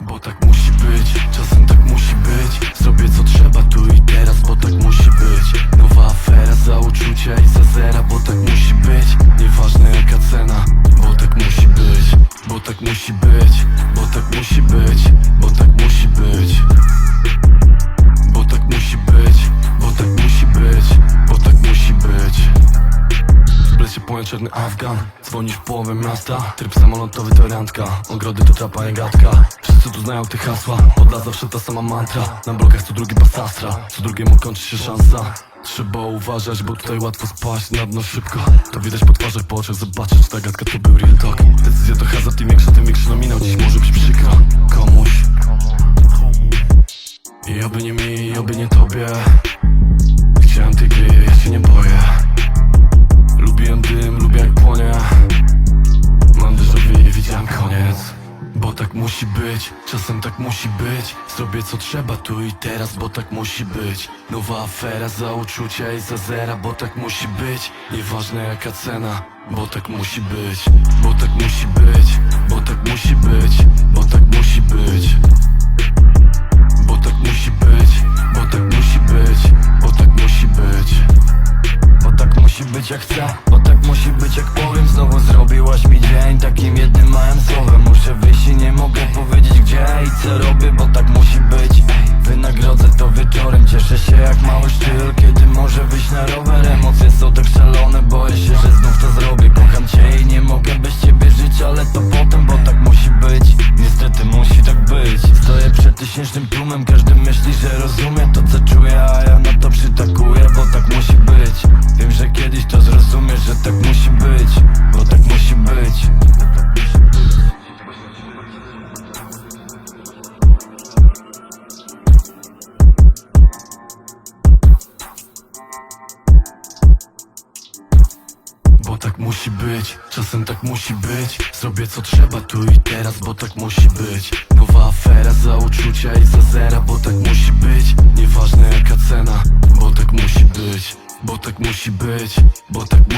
Bo tak musi być, czasem tak musi być Zrobię co trzeba tu i teraz, bo tak musi być Nowa afera za uczucia i za zera Bo tak musi być, nieważne jaka cena Bo tak musi być, bo tak musi być Bo tak musi być, bo tak musi być Bo tak musi być, bo tak musi być Bo tak musi być w lesie płonie czarny Afgan Dzwonisz w połowę miasta Tryb samolotowy to randka Ogrody to trapa i gadka Wszyscy tu znają te hasła. Od zawsze ta sama mantra. Na blokach co drugi basastra Co drugiemu kończy się szansa. Trzeba uważać, bo tutaj łatwo spaść na dno szybko. To widać po twarzach, po oczach Zobaczysz, czy ta gadka to był real talk. Decyzja to hazard, tym większa, tym większy nominał. Dziś może być przykro musi być, czasem tak musi być. Zrobię co trzeba tu i teraz, bo tak musi być. Nowa afera za uczucia i za zera Bo tak musi być, nieważne jaka cena Bo tak musi być, bo tak musi być Bo tak musi być, bo tak musi być tak musi być jak powiem Znowu zrobiłaś mi dzień. Takim jednym małym słowem Muszę wyjść i nie mogę powiedzieć gdzie I co robię, bo tak musi być. Wynagrodzę to wieczorem Cieszę się jak mały sztyl Kiedy może wyjść na rower Emocje są tak szalone. Boję się, że znów to zrobię. Kocham cię i nie mogę bez ciebie żyć Ale to potem, bo tak musi być. Niestety musi tak być. Stoję przed tysięcznym tłumem Każdy myśli, że rozumie to co czuję A ja na to przytakuję, musi być, czasem tak musi być. Zrobię co trzeba tu i teraz, bo tak musi być. Nowa afera za uczucia i za zera Bo tak musi być, nieważne jaka cena Bo tak musi być, bo tak musi być. Bo tak musi być,